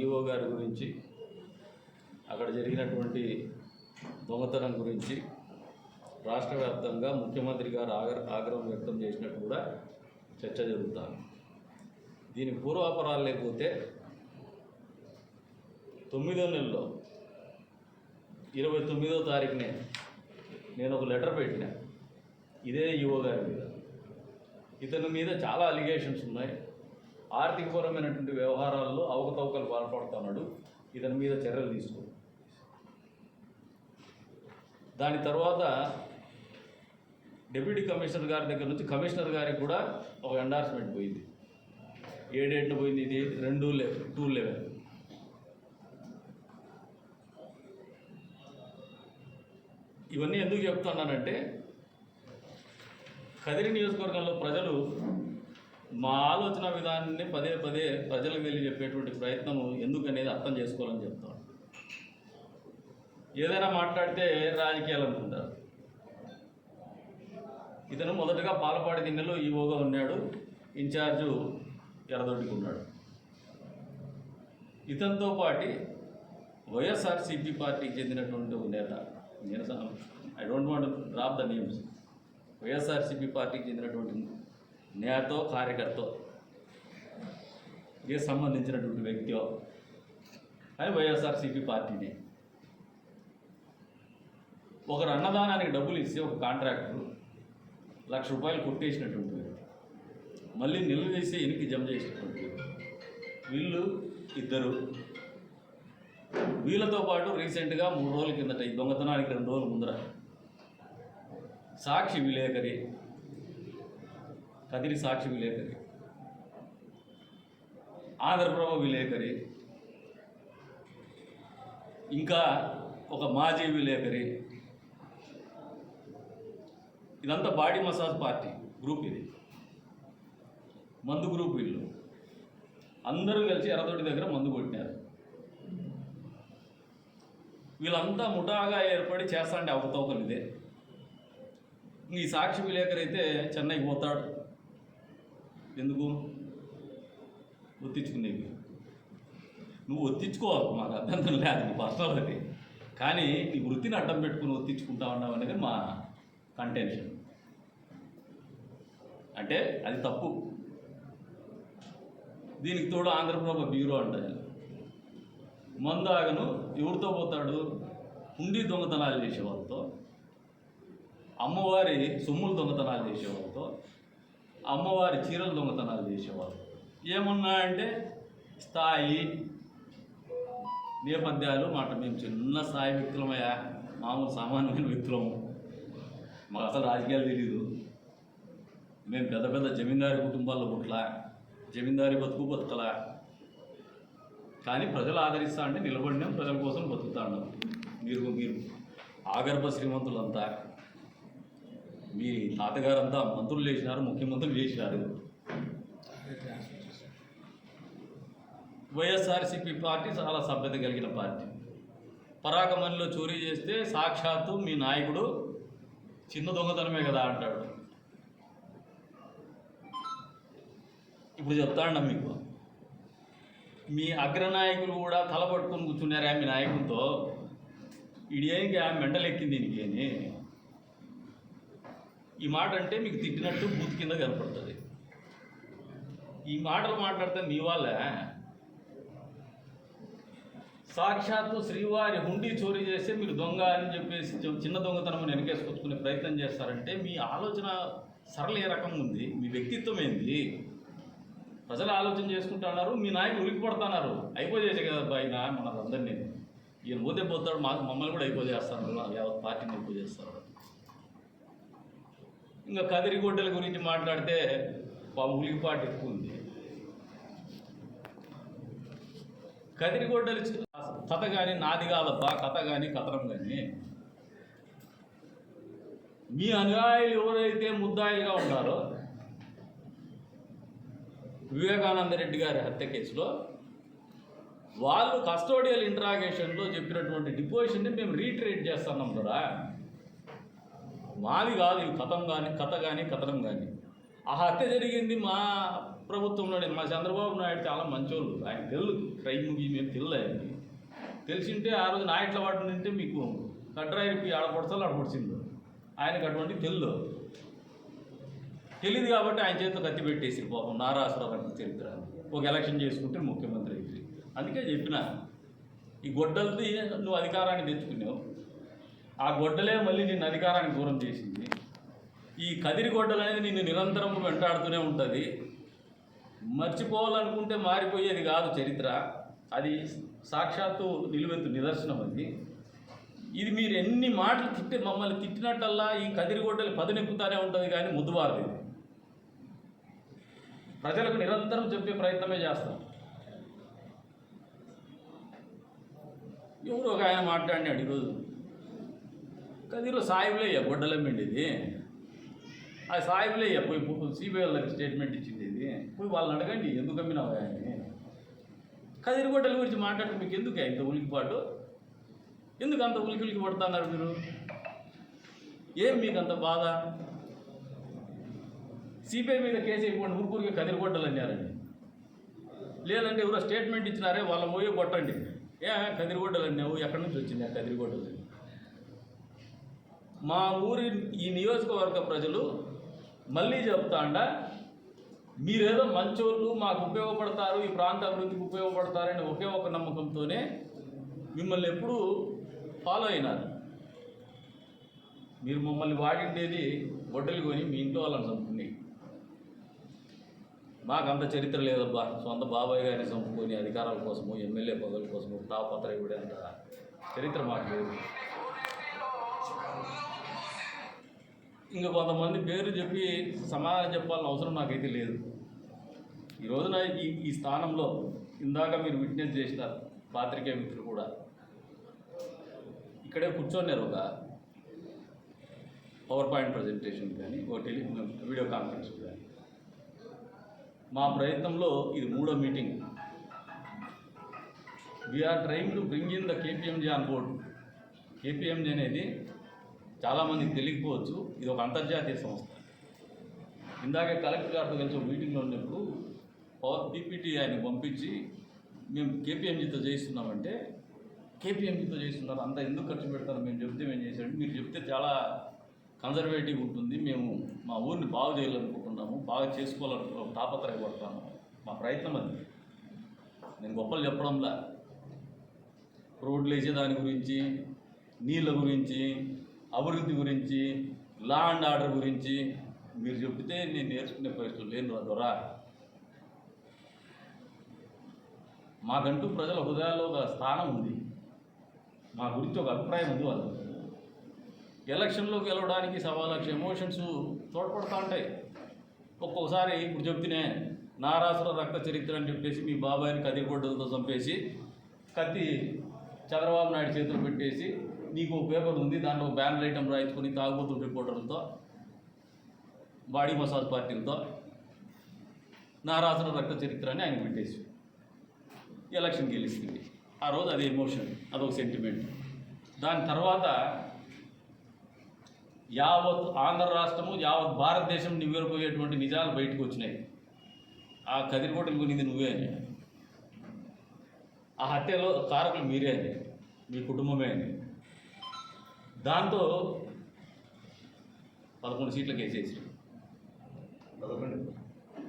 EO గారి గురించి అక్కడ జరిగినటువంటి దొంగతనం గురించి రాష్ట్ర వ్యాప్తంగా ముఖ్యమంత్రి గారు ఆగ్ర ఆగ్రహం వ్యక్తం చేసినట్టు కూడా చర్చ జరుగుతాను దీని పూర్వాపరాలు లేకపోతే తొమ్మిదో నెలలో ఇరవై తొమ్మిదో తారీఖునే నేను ఒక లెటర్ పెట్టిన ఇదే ఈఓ గారి మీద. ఇతని మీద చాలా అలిగేషన్స్ ఉన్నాయి. ఆర్థికపరమైనటువంటి వ్యవహారాల్లో అవకతవకలు పాల్పడుతున్నాడు. ఇతని మీద చర్యలు తీసుకో దాని తర్వాత డిప్యూటీ కమిషనర్ గారి దగ్గర నుంచి కమిషనర్ గారికి కూడా ఒక ఎండార్స్మెంట్ పోయింది. ఏ డేట్న పోయింది ఇది? రెండు లెవెన్ టూ లెవెన్ ఇవన్నీ ఎందుకు చెప్తున్నానంటే కదిరి నియోజకవర్గంలో ప్రజలు మా ఆలోచన విధానాన్ని పదే పదే ప్రజలకు వెళ్ళి చెప్పేటువంటి ప్రయత్నం ఎందుకనేది అర్థం చేసుకోవాలని చెప్తాం ఏదైనా మాట్లాడితే రాజకీయాలు అనుకుంటారు ఇతను మొదటగా పాలపాడి దిన్నెలో ఈవోగా ఉన్నాడు ఇన్ఛార్జు ఎర్రదొడ్డికి ఉన్నాడు ఇతనితో పాటి వైఎస్ఆర్సీపీ పార్టీకి చెందినటువంటి ఒక నేత నేను I don't want drop the names. YSRCP పార్టీకి చెందినటువంటి నేతో కార్యకర్త ఏ సంబంధించినటువంటి వ్యక్తియో. అని వైఎస్ఆర్సీపీ పార్టీని. ఒకరు అన్నదానానికి డబ్బులు ఇస్తే ఒక కాంట్రాక్టర్ లక్ష రూపాయలు కొట్టేసినటువంటి వ్యక్తి. మళ్ళీ నిలదీసి ఎనికి జమ చేసినటువంటి వీళ్ళు ఇద్దరు. వీళ్ళతో పాటు రీసెంట్గా మూడు రోజుల కిందట ఈ దొంగతనానికి రెండు రోజుల ముందర సాక్షి విలేకరి కదిరి సాక్షి విలేకరి. ఆంధ్రప్రభ విలేకరి. ఇంకా ఒక మాజీ విలేకరి. ఇదంతా బాడీ మసాజ్ పార్టీ గ్రూప్ ఇది. మందు గ్రూప్ వీళ్ళు. అందరూ కలిసి ఎర్రదొడ్డి దగ్గర మందు కొట్టినారు. వీళ్ళంతా ముఠాగా ఏర్పడి చేస్తాండే అవకతవకలు ఇదే. ఈ సాక్షి విలేకరు అయితే చెన్నైకి పోతాడు. ఎందుకు? ఒత్తించుకునేవి నువ్వు ఒత్తించుకో మాకు అభ్యంతరం లేదు నీ పర్సనల్ అది. కానీ నీ వృత్తిని అడ్డం పెట్టుకుని ఒత్తించుకుంటా ఉన్నావు అనేది మా కంటెన్షన్ అంటే అది తప్పు. దీనికి తోడు ఆంధ్రప్రభ బ్యూరో అంటారు మందాగను ఎవరితో పోతాడు? హుండీ దొంగతనాలు చేసే వాళ్ళతో అమ్మవారి సొమ్ములు దొంగతనాలు చేసేవాళ్ళతో. అమ్మవారి చీరలు దొంగతనాలు చేసేవాళ్ళు. ఏమన్నా అంటే స్థాయి నేపథ్యాలు మాట మేము చిన్న స్థాయి వ్యక్తులమయ్యా మామూలు సామాన్యమైన వ్యక్తులము. మాకు అసలు రాజకీయాలు తెలియదు మేము పెద్ద పెద్ద జమీందారి కుటుంబాల్లో పుట్ల జమీందారి బతుకు బతుకలా. కానీ ప్రజలు ఆదరిస్తా అంటే నిలబడినాం ప్రజల కోసం బతుకుతా ఉన్నాం మీరు మీరు ఆగర్భ శ్రీమంతులంతా మీ తాతగారంతా మంత్రులు చేసినారు ముఖ్యమంత్రులు చేసినారు. వైఎస్ఆర్సీపీ పార్టీ చాలా సభ్యత కలిగిన పార్టీ. పరాగమణిలో చోరీ చేస్తే సాక్షాత్తు మీ నాయకుడు చిన్న దొంగతనమే కదా అంటాడు. ఇప్పుడు చెప్తాండ మీకు. మీ అగ్రనాయకులు కూడా తలపట్టుకుని కూర్చున్నారా మీ నాయకులతో ఇడియానికి ఆ మెండలెక్కింది దీనికి అని? ఈ మాట అంటే మీకు తిట్టినట్టు బూత్ కింద కనపడుతుంది. ఈ మాటలు మాట్లాడితే మీ వాళ్ళ సాక్షాత్తు శ్రీవారి హుండీ చోరీ చేస్తే మీరు దొంగ అని చెప్పేసి చిన్న దొంగతనం వెనకేసుకొచ్చుకునే ప్రయత్నం చేస్తారంటే మీ ఆలోచన సరళ ఏ రకంగా ఉంది? మీ వ్యక్తిత్వం ఏంది? ప్రజలు ఆలోచన చేసుకుంటున్నారు మీ నాయకులు ఉరికిపడుతున్నారు అయిపోయేసే కదా అబ్బాయి నా మన అందరినీ ఈయన పోతే పోతాడు మాకు మమ్మల్ని కూడా అయిపోజేస్తారు యావత్ పార్టీని అయిపోజేస్తారు ఇంకా కదిరిగొడ్డల గురించి మాట్లాడితే పాపం ఉలికిపాటు ఎక్కువ ఉంది. కదిరిగొడ్డలు కథ కానీ నాది కాదబ్బా కథ కానీ కథనం కానీ మీ అనుయాయులు ఎవరైతే ముద్దాయిలుగా ఉన్నారో వివేకానంద రెడ్డి గారి హత్య కేసులో వాళ్ళు కస్టోడియల్ ఇంట్రాగేషన్లో చెప్పినటువంటి డిపోజిషన్ని మేము రీట్రేట్ చేస్తున్నాం కదా మాది కాదు ఈ కథం కానీ కథ కానీ కథనం కానీ ఆ హత్య జరిగింది మా ప్రభుత్వంలోనే మా చంద్రబాబు నాయుడు చాలా మంచోళ్ళు. ఆయన తెలు క్రైమ్ మేము తెల్లు ఆయనకి. తెలిసింటే ఆ రోజు నా ఇట్లా ఉంటే మీకు కట్రాయిపి ఆడపడతాలు ఆడపడిచింది ఆయనకు అటువంటి తెల్లు తెలియదు కాబట్టి ఆయన చేతితో కత్తి పెట్టేసి పాపం నారాసురావు గారి చరిత్ర. ఒక ఎలక్షన్ చేసుకుంటే ముఖ్యమంత్రి అయితే అందుకే చెప్పిన ఈ గొడ్డలది నువ్వు అధికారాన్ని తెచ్చుకున్నావు. ఆ గొడ్డలే మళ్ళీ నిన్ను అధికారానికి దూరం చేసింది. ఈ కదిరి గొడ్డలు అనేది నిన్ను నిరంతరం వెంటాడుతూనే ఉంటుంది. మర్చిపోవాలనుకుంటే మారిపోయేది కాదు చరిత్ర. అది సాక్షాత్తు నిలువెత్తు నిదర్శనం అది. ఇది మీరు ఎన్ని మాటలు తిట్టి మమ్మల్ని తిట్టినట్టల్లా ఈ కదిరి గొడ్డలు పదునెక్కుతానే ఉంటుంది కానీ ముద్దువారదు. ప్రజలకు నిరంతరం చెప్పే ప్రయత్నమే చేస్తాం. ఎవరు ఒక ఆయన మాట్లాడినాడు ఈరోజు. కదిలో సాయిబులయ్య గొడ్డలమ్మండి ఇది ఆ సాయిబులయ్య పోయి సిబిఐ వాళ్ళకి స్టేట్మెంట్ ఇచ్చింది ఇది పోయి వాళ్ళని అడగండి ఎందుకు అమ్మినావు అని కదిరిగొడ్డల గురించి మాట్లాడితే మీకు ఎందుకు ఇంత ఉలికిపాటు? ఎందుకు అంత ఉలికి ఉలికి పడుతున్నారు మీరు? ఏం మీకు అంత బాధ? సిబిఐ మీద కేసు అయిపోండి ఊరుకూరికి కదిరిగొడ్డలు అన్నారండి. లేదంటే ఎవరో స్టేట్మెంట్ ఇచ్చినారే వాళ్ళ పోయే కొట్టండి. ఏ కదిరిగొడ్డలు అన్నావు? ఎక్కడి నుంచి వచ్చింది ఆ కదిరిగొడ్డలు మా ఊరి ఈ నియోజకవర్గ ప్రజలు మళ్ళీ చెప్తాండ మీరేదో మంచోళ్ళు మాకు ఉపయోగపడతారు ఈ ప్రాంత అభివృద్ధికి ఉపయోగపడతారని ఒకే ఒక నమ్మకంతోనే మిమ్మల్ని ఎప్పుడూ ఫాలో అయినారు. మీరు మమ్మల్ని వాడిండేది బొట్టెలు కొని మీ ఇంట్లో వాళ్ళని చంపుకుని. మాకు అంత చరిత్ర లేదబ్బా. సొంత బాబాయ్ గారిని చంపుకొని అధికారాల కోసము ఎమ్మెల్యే పదవుల కోసము తాపత్ర ఇవ్వడే అంత చరిత్ర మాకు లేదు. ఇంకా కొంతమంది పేరు చెప్పి సమాధానం చెప్పాలని అవసరం నాకైతే లేదు. ఈ రోజున ఈ ఈ స్థానంలో ఇందాక మీరు విట్నెస్ చేసినారు పాత్రికేయ మిత్రులు కూడా. ఇక్కడే కూర్చోన్నారు ఒక పవర్ పాయింట్ ప్రజెంటేషన్ కానీ ఒక టెలి వీడియో కాన్ఫరెన్స్ కానీ. మా ప్రయత్నంలో ఇది మూడో meeting we are trying to bring in the KPMG on board KPMG అనేది చాలామందికి తెలియకపోవచ్చు ఇది ఒక అంతర్జాతీయ సంస్థ. ఇందాక కలెక్టర్ గారితో కలిసి మీటింగ్లో ఉన్నప్పుడు పవర్ పీపీటీ ఆయన పంపించి మేము కేపీఎంజీతో చేయిస్తున్నామంటే కేపీఎంజీతో చేస్తున్నారు అంత ఎందుకు ఖర్చు పెడతారు? మేము చెప్తే మేము చేసాడు మీరు చెప్తే చాలా కన్జర్వేటివ్ ఉంటుంది. మేము మా ఊరిని బాగు చేయాలనుకుంటున్నాము బాగా చేసుకోవాలనుకో తాపత్రయపడతాము. మా ప్రయత్నం అది. నేను గొప్పలు చెప్పడంలా. రోడ్లు వేసే దాని గురించి నీళ్ళ గురించి అభివృద్ధి గురించి లా అండ్ ఆర్డర్ గురించి మీరు చెప్తే నేను నేర్చుకునే పరిస్థితులు లేను రా. మాకంటూ ప్రజల హృదయాల్లో ఒక స్థానం ఉంది. మా గురించి ఒక అభిప్రాయం ఉంది వాళ్ళు ఎలక్షన్లో గెలవడానికి సవా లక్ష ఎమోషన్స్ తోడ్పడుతూ ఉంటాయి. ఒక్కొక్కసారి ఇప్పుడు చెప్తేనే నారాసుర రక్త చరిత్ర అని చెప్పేసి మీ బాబాయిని కదిరిగొడ్డలతో చంపేసి కత్తి చంద్రబాబు నాయుడు చేతిలో పెట్టేసి నీకు ఒక పేపర్ ఉంది దాంట్లో ఒక బ్యానర్ ఐటమ్ రాయించుకొని తాగుబోతుల రిపోర్టర్లతో బాడీ మసాజ్ పార్టీలతో నారాసుర రక్త చరిత్ర అని ఆయన పెట్టేసి ఎలక్షన్ గెలిచింది ఆ రోజు అది ఎమోషన్ అదొక సెంటిమెంట్. దాని తర్వాత యావత్ ఆంధ్ర రాష్ట్రము యావత్ భారతదేశం నివ్వెరపోయేటువంటి నిజాలు బయటకు వచ్చినాయి. ఆ కదిరిపోటలు కొనింది నువ్వే అని. ఆ హత్యలో కారకులు మీరే అని. మీ కుటుంబమే అని. దాంతో పదకొండు సీట్లకు వేసేసి.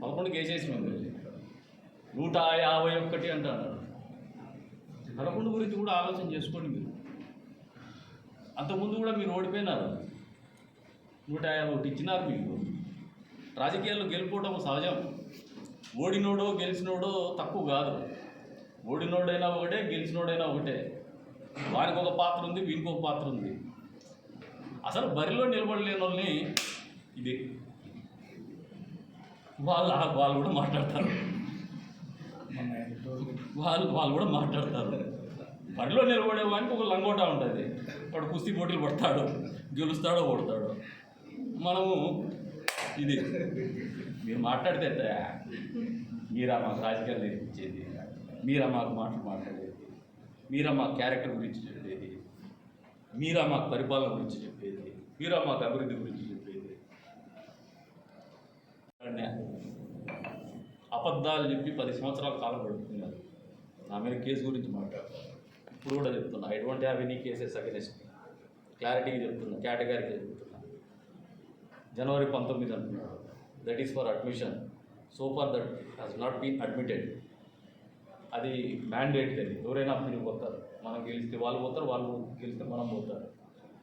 పదకొండుకి వేసేసి నూట యాభై ఒక్కటి అంటున్నారు పదకొండు గురించి కూడా ఆలోచన చేసుకోండి మీరు. అంతకుముందు కూడా మీరు ఓడిపోయినారు. నూట యాభై ఒకటి ఇచ్చినారు మీకు. రాజకీయాల్లో గెలుపోవడం సహజం. ఓడినోడో గెలిచినోడో తక్కువ కాదు. ఓడినోడైనా ఒకటే గెలిచినోడైనా ఒకటే. వానికి ఒక పాత్ర ఉంది వీనికి ఒక పాత్ర ఉంది. అసలు బరిలో నిలబడలేని వాళ్ళని ఇది వాళ్ళ వాళ్ళు కూడా మాట్లాడతారు. వాళ్ళు వాళ్ళు కూడా మాట్లాడతారు. బడిలో నిలబడే వానికి ఒక లంగోటా ఉంటుంది. వాడు కుస్తీ పోటీలు పడతాడు గెలుస్తాడో ఓడతాడు. మనము ఇది మీరు మాట్లాడితే ఎట్టా? మీరా మాకు రాజకీయాలు నేర్పించేది? మీరా మాకు మాటలు మాట్లాడేది? మీరా మా క్యారెక్టర్ గురించి చెప్పేది? మీరా మాకు పరిపాలన గురించి చెప్పేది? మీరా మాకు అభివృద్ధి గురించి చెప్పేది? అబద్ధాలు చెప్పి పది సంవత్సరాల కాలం పడుతున్నారు నా మీద కేసు గురించి మాట్లాడతాను ఇప్పుడు కూడా చెప్తున్నా. I don't have any cases against క్లారిటీగా చెప్తున్నా. కేటగిరీగా చెప్తున్నా. జనవరి పంతొమ్మిది అంటున్నాడు that is for admission so for that has not been admitted అది మ్యాండేట్ అది ఎవరైనా మీరు పోతారు మనం గెలిస్తే వాళ్ళు పోతారు వాళ్ళు గెలిస్తే మనం పోతారు.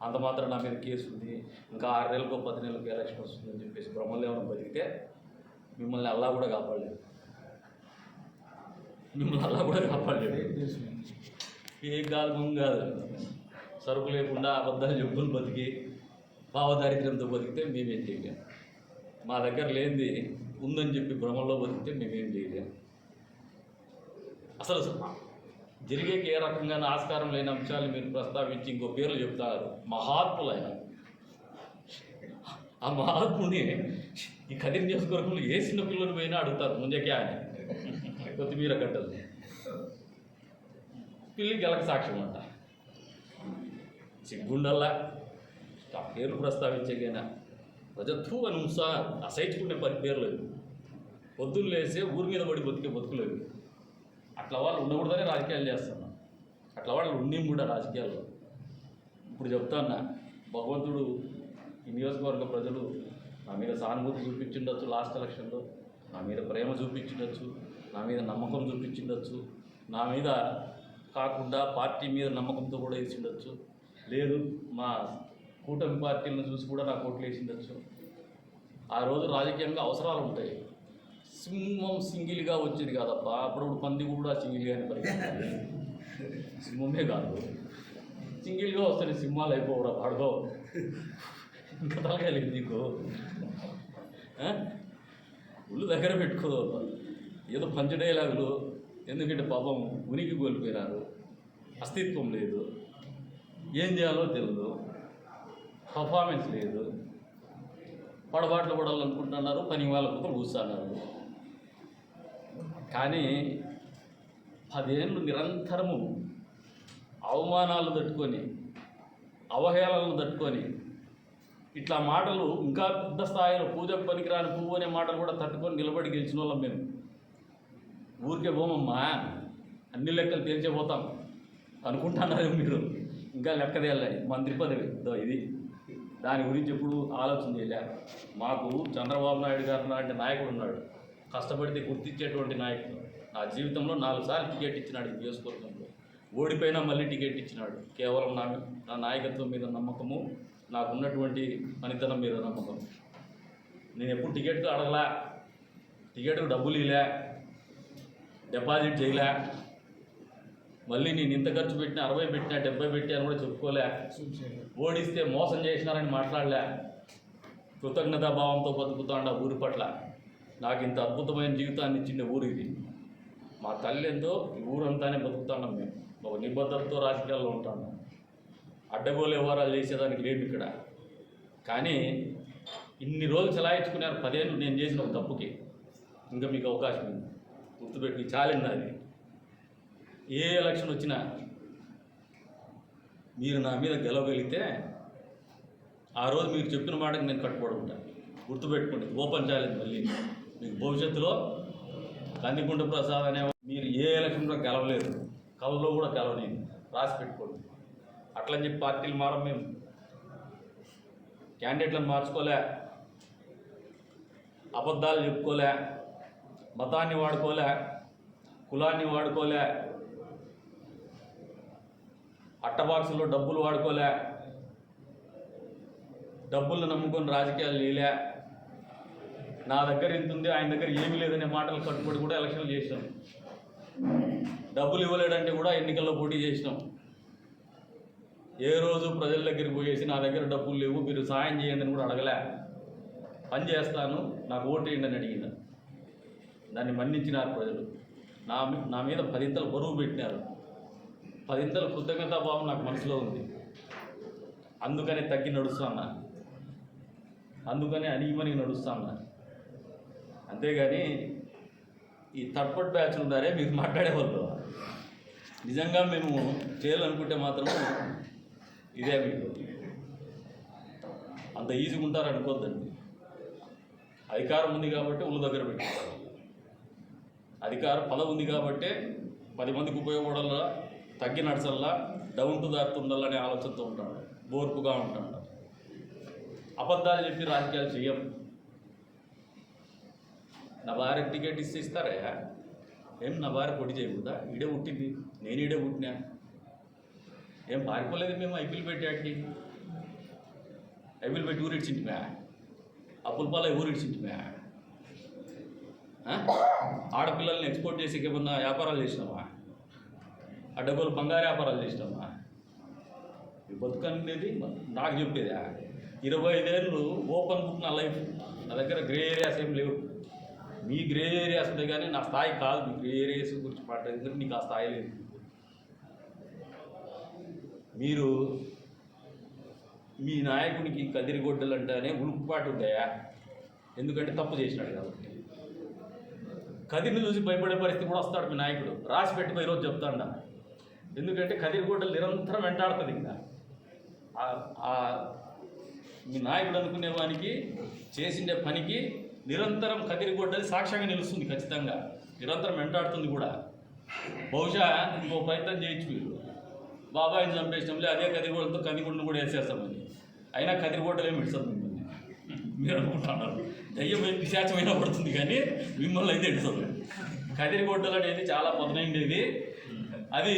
అంత మాత్రం నా మీద కేసు ఉంది. ఇంకా ఆరు నెలలకు పది నెలలకు ఎలక్షన్ వస్తుందని చెప్పేసి బ్రహ్మలు ఏమైనా బతికితే మిమ్మల్ని అల్లా కూడా కాపాడలేదు. మిమ్మల్ని అల్లా కూడా కాపాడలేదు. ఏం కాదు ముందు కాదు సరుకు లేకుండా అబద్ధాలు చెప్పుకుని బతికి భావదారిద్ర్యంతో బతికితే మేమేం చేయలేము మా దగ్గర లేనిది ఉందని చెప్పి భ్రమంలో బతికితే మేమేం చేయలేము అసలు జరిగేకి ఏ రకంగా ఆస్కారం లేని అంశాలు మీరు ప్రస్తావించి ఇంకో పేర్లు చెప్తారు. మహాత్ములైన. ఆ మహాత్ముని ఈ కదిరి నియోజకవర్గంలో ఏ చిన్న పిల్లలు పోయినా అడుగుతారు ముంజకే అని. కొత్తిమీర కట్టలు. పిల్లి గెలక సాక్ష్యం అంట. సిగ్గుండల్లా ఆ పేర్లు ప్రస్తావించగైనా ప్రజత్వ అని ఉంసా అసైచుకునే పని పేర్లు ఇవి. పొద్దున్న లేసే ఊరి మీద పడి బతికే బతుకులేవి అట్లా వాళ్ళు ఉండకూడదనే రాజకీయాలు చేస్తున్నాను అట్లా వాళ్ళు ఉండి కూడా రాజకీయాల్లో ఇప్పుడు చెప్తాన్నా భగవంతుడు ఈ నియోజకవర్గ ప్రజలు నా మీద సానుభూతి చూపించిండొచ్చు లాస్ట్ ఎలక్షన్లో. నా మీద ప్రేమ చూపించిండొచ్చు నా మీద నమ్మకం చూపించిండొచ్చు నా మీద కాకుండా పార్టీ మీద నమ్మకంతో కూడా వేసిండొచ్చు. లేదు మా కూటమి పార్టీలను చూసి కూడా నాకు ఓట్లు వేసిండొచ్చు. ఆ రోజు రాజకీయంగా అవసరాలు ఉంటాయి. సింహం సింగిల్గా వచ్చేది కాదప్పా. అప్పుడప్పుడు పంది కూడా సింగిల్గానే పరిగెత్తాలి సింహమే కాదు. సింగిల్గా వస్తాయి సింహాలు అయిపోవరా పడదో ఇంకా తలకాయలేదు నీకు. ఒళ్ళు దగ్గర పెట్టుకో. ఏదో పంచ డైలాగులు. ఎందుకంటే పాపం ఉనికి కోల్పోయినారు. అస్తిత్వం లేదు. ఏం చేయాలో తెలియదు పర్ఫార్మెన్స్ లేదు. పడబాట్లు పడాలనుకుంటున్నారు. పని వాళ్ళ కూతురు కూర్చున్నారు. కానీ పదేళ్ళు నిరంతరము అవమానాలు తట్టుకొని అవహేళనలు తట్టుకొని ఇట్లా మాటలు ఇంకా పెద్ద స్థాయిలో పూజకు పనికిరాని పువ్వు అనే మాటలు కూడా తట్టుకొని నిలబడి గెలిచిన వాళ్ళం మేము. ఊరికే పోమమ్మా అన్ని లెక్కలు తేల్చిపోతాం అనుకుంటున్నారు మీరు. ఇంకా లెక్క తేలాలి మంత్రి పదవి ఇది. దాని గురించి ఎప్పుడు ఆలోచన చేయలే మాకు చంద్రబాబు నాయుడు గారు లాంటి నాయకుడు ఉన్నాడు. కష్టపడితే గుర్తించేటువంటి నాయకుడు. నా జీవితంలో నాలుగు సార్లు టికెట్ ఇచ్చినాడు ఈ నియోజకవర్గంలో. ఓడిపోయినా మళ్ళీ టికెట్ ఇచ్చినాడు. కేవలం నా నా నాయకత్వం మీద నమ్మకము నాకున్నటువంటి పనితనం మీద నమ్మకం. నేను ఎప్పుడు టికెట్ అడగలా టికెట్కు డబ్బులు ఇలే డిపాజిట్ చేయలే. మళ్ళీ నేను ఇంత ఖర్చు పెట్టినా అరవై పెట్టినా డెబ్బై పెట్టినా అని కూడా చెప్పుకోలే. ఓడిస్తే మోసం చేసినారని మాట్లాడలే. కృతజ్ఞతాభావంతో బతుకుతాండ ఊరి పట్ల. నాకు ఇంత అద్భుతమైన జీవితాన్ని ఇచ్చిండే ఊరు ఇది. మా తల్లి ఎంతో ఈ ఊరంతానే బతుకుతున్నాం మేము. ఒక నిబద్ధతతో రాజకీయాల్లో ఉంటాను అడ్డగోలు వ్యవహారాలు చేసేదానికి లేదు ఇక్కడ. కానీ ఇన్ని రోజులు చలాయించుకున్నారు పదేళ్ళు నేను చేసిన ఒక తప్పుకి. ఇంకా మీకు అవకాశం ఉంది. గుర్తుపెట్టి చాలింది అది ఏ ఎలక్షన్ వచ్చినా మీరు నా మీద గెలవగలిగితే ఆ రోజు మీరు చెప్పిన మాటకి నేను కట్టుబడి ఉంటాను గుర్తుపెట్టుకోండి. ఓపెన్ ఛాలెంజ్ మళ్ళీ. మీకు భవిష్యత్తులో కందికుంట ప్రసాద్ అనే మీరు ఏ ఎలక్షన్లో గెలవలేదు. కళ్ళలో కూడా గెలవలేదు రాసి పెట్టుకోండి. అట్లని చెప్పి పార్టీలు మారం మేము క్యాండిడేట్లను మార్చుకోలే అబద్ధాలు చెప్పుకోలే మతాన్ని వాడుకోలే కులాన్ని వాడుకోలే అట్టబాక్సుల్లో డబ్బులు వాడుకోలే డబ్బులు నమ్ముకొని రాజకీయాలు నీలే నా దగ్గర ఇంత ఉంది ఆయన దగ్గర ఏమీ లేదనే మాటలు కట్టుబడి కూడా ఎలక్షన్లు చేసినాం. డబ్బులు ఇవ్వలేడంటే కూడా ఎన్నికల్లో పోటీ చేసినాం. ఏ రోజు ప్రజల దగ్గరికి పోయేసి నా దగ్గర డబ్బులు లేవు మీరు సాయం చేయండి అని కూడా అడగలే. పని చేస్తాను నాకు ఓటు వేయండి అని అడిగిన దాన్ని మన్నించినారు ప్రజలు. నా నా మీద పదింతలు బరువు పెట్టినారు. పదింతల కృతజ్ఞతాభావం నాకు మనసులో ఉంది. అందుకని తగ్గి నడుస్తాను? అందుకని అణిగిమని నడుస్తాను? అంతేగాని ఈ థర్డ్ బ్యాచ్ ఉన్నారే మీరు మాట్లాడేవాళ్ళు నిజంగా మేము చేయాలనుకుంటే మాత్రం ఇదే మీకు అంత ఈజీగా ఉంటారు అనుకోద్దండి. అధికారం ఉంది కాబట్టి ఉళ్ళు దగ్గర పెట్టుకుంటారు అధికారం పదవి ఉంది కాబట్టి పది మందికి ఉపయోగపడాలా తగ్గి నడచల్లా డౌన్ టు దారుతూ ఉండాలనే ఆలోచనతో ఉంటాడు బోర్పుగా ఉంటాడు అబద్ధాలు చెప్పి రాజకీయాలు చేయం నా భార్యకి టికెట్ ఇస్తే ఏం నా భార్య పొడి చేయకుండా ఈడే పుట్టింది. నేను ఈడే పుట్టినా? ఏం పారిపోలేదు మేము ఐపీఎల్ పెట్టాకి ఐపీఎల్ పెట్టి ఊరిడ్చింటిమే? అప్పుల పాల ఊరిడ్చింటిమే ఆ? ఆడపిల్లల్ని ఎక్స్పోర్ట్ చేసి ఏమన్నా వ్యాపారాలు చేసినామా ఆ డబ్బులు బంగారు వ్యాపారాలు చేసినామా ఈ బతుకనేది నాకు చెప్పేదా? ఇరవై ఐదేళ్ళు ఓపెన్ బుక్ నా లైఫ్. నా దగ్గర గ్రే ఏరియాస్ ఏం లేవు. మీ గ్రే ఏరియాస్ ఉంటాయి కానీ నా స్థాయి కాదు. మీ గ్రే ఏరియాస్ గురించి మాట్లాడేది ఎందుకంటే నీకు ఆ స్థాయి లేదు. మీరు మీ నాయకునికి కదిరిగొడ్డలు అంటేనే ఉలుపుపాటు ఉంటాయా ఎందుకంటే తప్పు చేసినాడు కాబట్టి. కదిరిని చూసి భయపడే పరిస్థితి కూడా వస్తాడు మీ నాయకుడు. రాసి పెట్టుకో ఈరోజు చెప్తాడా ఎందుకంటే కదిరిగొడ్డలు నిరంతరం వెంటాడుతుంది ఇంకా. మీ నాయకుడు అనుకునే వానికి చేసిండే పనికి నిరంతరం కదిరిగొడ్డది సాక్ష్యంగా నిలుస్తుంది ఖచ్చితంగా. నిరంతరం వెంటాడుతుంది కూడా. బహుశా ఇంకో ప్రయత్నం చేయొచ్చు మీరు బాబాయిని చంపేసినాంలే అదే కదిరిగొడ్డతో కదిరిగొడ్డను కూడా వేసేస్తామని అయినా కదిరిగొడ్డలే ఏమి మిమ్మల్ని. మీరు అనుకుంటున్నారు. దయ్యం ఏం పిశాచమైనా పడుతుంది కానీ మిమ్మల్ని అయితే విడుతుంది కదిరిగొడ్డలు అనేది చాలా పదునైండేది. అది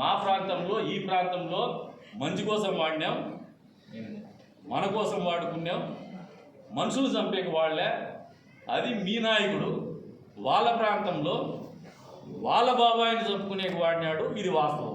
మా ప్రాంతంలో ఈ ప్రాంతంలో మంచి కోసం వాడినాం. మన కోసం వాడుకున్నాం. మనుషులు చంపేకి వాళ్ళే అది మీ నాయకుడు వాళ్ళ ప్రాంతంలో వాళ్ళ బాబాయిని చంపుకునేకి వాడినాడు ఇది వాస్తవం.